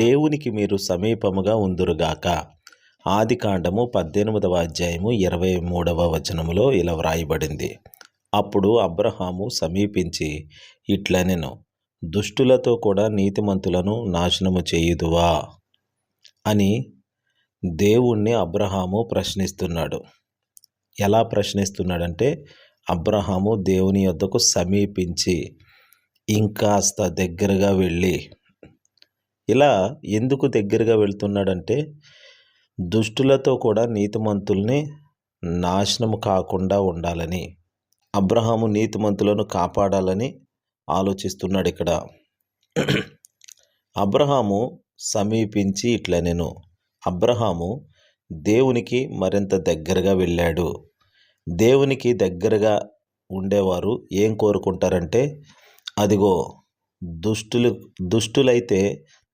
దేవునికి మీరు సమీపముగా ఉందురుగాక. ఆది కాండము పద్దెనిమిదవ అధ్యాయము ఇరవై మూడవ వచనములో ఇలా వ్రాయబడింది. అప్పుడు అబ్రహాము సమీపించి ఇట్లనెను దుష్టులతో కూడా నీతిమంతులను నాశనము చేయుదువా? అని దేవుణ్ణి అబ్రహాము ప్రశ్నిస్తున్నాడు. ఎలా ప్రశ్నిస్తున్నాడంటే అబ్రహాము దేవుని యొద్దకు సమీపించి ఇంకాస్త దగ్గరగా వెళ్ళి ఇలా ఎందుకు దగ్గరగా వెళ్తున్నాడంటే దుష్టులతో కూడా నీతిమంతుల్ని నాశనము కాకుండా ఉండాలని అబ్రహాము నీతిమంతులను కాపాడాలని ఆలోచిస్తున్నాడు ఇక్కడ. అబ్రహాము సమీపించి ఇట్లా నేను అబ్రహాము దేవునికి మరింత దగ్గరగా వెళ్ళాడు. దేవునికి దగ్గరగా ఉండేవారు ఏం కోరుకుంటారంటే అదిగో దుష్టులు దుష్టులైతే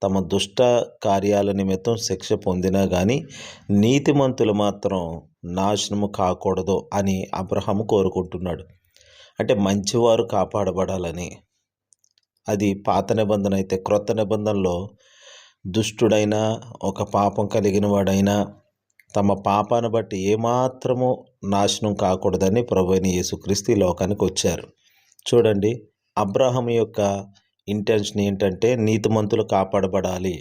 తమ దుష్ట కార్యాల నిమిత్తం శిక్ష పొందినా కానీ నీతిమంతులు మాత్రం నాశనము కాకూడదు అని అబ్రహాము కోరుకుంటున్నాడు. అంటే మంచివారు కాపాడబడాలని. అది పాత నిబంధన అయితే క్రొత్త నిబంధనలో దుష్టుడైనా ఒక పాపం కలిగిన వాడైనా తమ పాపాన్ని బట్టి ఏమాత్రము నాశనం కాకూడదని ప్రభుని యేసుక్రీస్తు లోకానికి వచ్చారు. చూడండి అబ్రహం యొక్క ఇంటెన్షన్ ఏంటంటే నీతిమంతులు కాపాడబడాలి.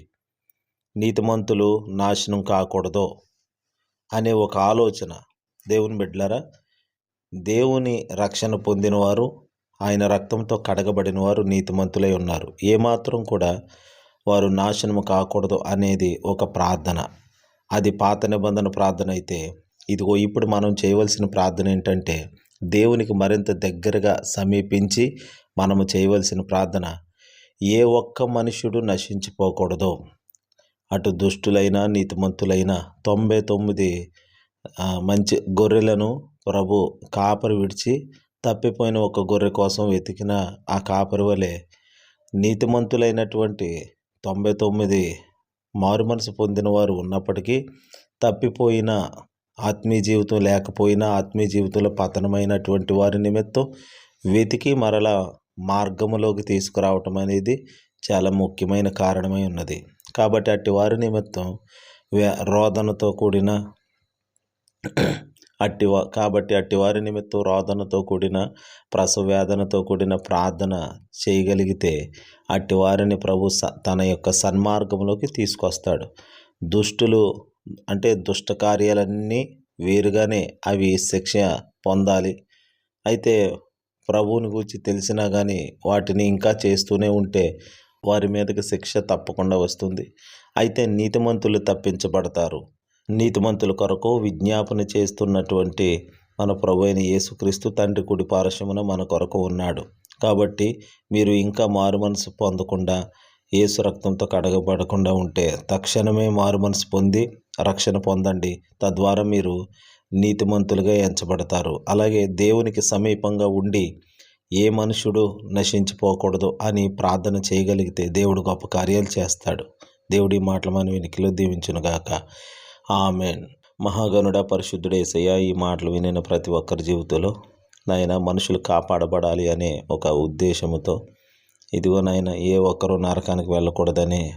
నీతిమంతులు నాశనం కాకూడదు అనే ఒక ఆలోచన. దేవుని బిడ్డలారా దేవుని రక్షణ పొందినవారు ఆయన రక్తంతో కడగబడిన వారు నీతిమంతులై ఉన్నారు. ఏమాత్రం కూడా వారు నాశనము కాకూడదు అనేది ఒక ప్రార్థన. అది పాత నిబంధన ప్రార్థన అయితే ఇదిగో ఇప్పుడు మనం చేయవలసిన ప్రార్థన ఏంటంటే దేవునికి మరింత దగ్గరగా సమీపించి మనము చేయవలసిన ప్రార్థన ఏ ఒక్క మనుషుడు నశించిపోకూడదు. అటు దుష్టులైన నీతిమంతులైన తొంభై తొమ్మిది మంచి గొర్రెలను ప్రభు కాపరి విడిచి తప్పిపోయిన ఒక గొర్రె కోసం వెతికిన ఆ కాపరి వలె నీతిమంతులైనటువంటి తొంభై తొమ్మిది మారు మనసు పొందిన వారు ఉన్నప్పటికీ తప్పిపోయిన ఆత్మీయ జీవితం లేకపోయినా ఆత్మీయ జీవితంలో పతనమైనటువంటి వారి నిమిత్తం వెతికి మరలా మార్గములోకి తీసుకురావటం అనేది చాలా ముఖ్యమైన కారణమై ఉన్నది. కాబట్టి అట్టి వారి నిమిత్తం రోదనతో కూడిన అట్టి కాబట్టి అట్టి వారి నిమిత్తం రోదనతో కూడిన ప్రసవ వేదనతో కూడిన ప్రార్థన చేయగలిగితే అట్టి వారిని ప్రభు తన యొక్క సన్మార్గంలోకి తీసుకొస్తాడు. దుష్టులు అంటే దుష్ట కార్యాలన్నీ వేరుగానే అవి శిక్ష పొందాలి. అయితే ప్రభువుని గురించి తెలిసినా కానీ వాటిని ఇంకా చేస్తూనే ఉంటే వారి మీదకి శిక్ష తప్పకుండా వస్తుంది. అయితే నీతిమంతులు తప్పించబడతారు. నీతిమంతుల కొరకు విజ్ఞాపన చేస్తున్నటువంటి మన ప్రభు అయిన యేసుక్రీస్తు తండ్రి కుడి పారశ్యమున మన కొరకు ఉన్నాడు. కాబట్టి మీరు ఇంకా మారు మనసు పొందకుండా ఏసు రక్తంతో కడగబడకుండా ఉంటే తక్షణమే మారు మనసు పొంది రక్షణ పొందండి. తద్వారా మీరు నీతిమంతులుగా ఎంచబడతారు. అలాగే దేవునికి సమీపంగా ఉండి ఏ మనుషుడు నశించిపోకూడదు అని ప్రార్థన చేయగలిగితే దేవుడు గొప్ప కార్యాలు చేస్తాడు. దేవుడి మాటలు మన వెనుకలో దీవించునుగాక. ఆమెన్. మహాగనుడ పరిశుద్ధుడేసయ్య ఈ మాటలు వినిన ప్రతి ఒక్కరి జీవితంలో నాయన మనుషులు కాపాడబడాలి అనే ఒక ఉద్దేశంతో ఇదిగో నాయన ఏ ఒక్కరూ నరకానికి వెళ్ళకూడదనే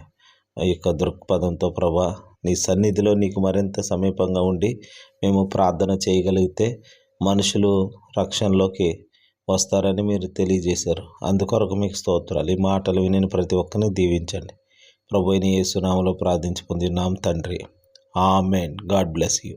ఈ యొక్క దృక్పథంతో ప్రభా నీ సన్నిధిలో నీకు మరింత సమీపంగా ఉండి మేము ప్రార్థన చేయగలిగితే మనుషులు రక్షణలోకి వస్తారని మీరు తెలియజేశారు. అందుకొరకు మీకు స్తోత్రాలు. ఈ మాటలు విని ప్రతి ఒక్కరిని దీవించండి. ప్రభు అయిన యేసునామలో ప్రార్థించి పొందినాం తండ్రి. ఆమెన్. God bless you.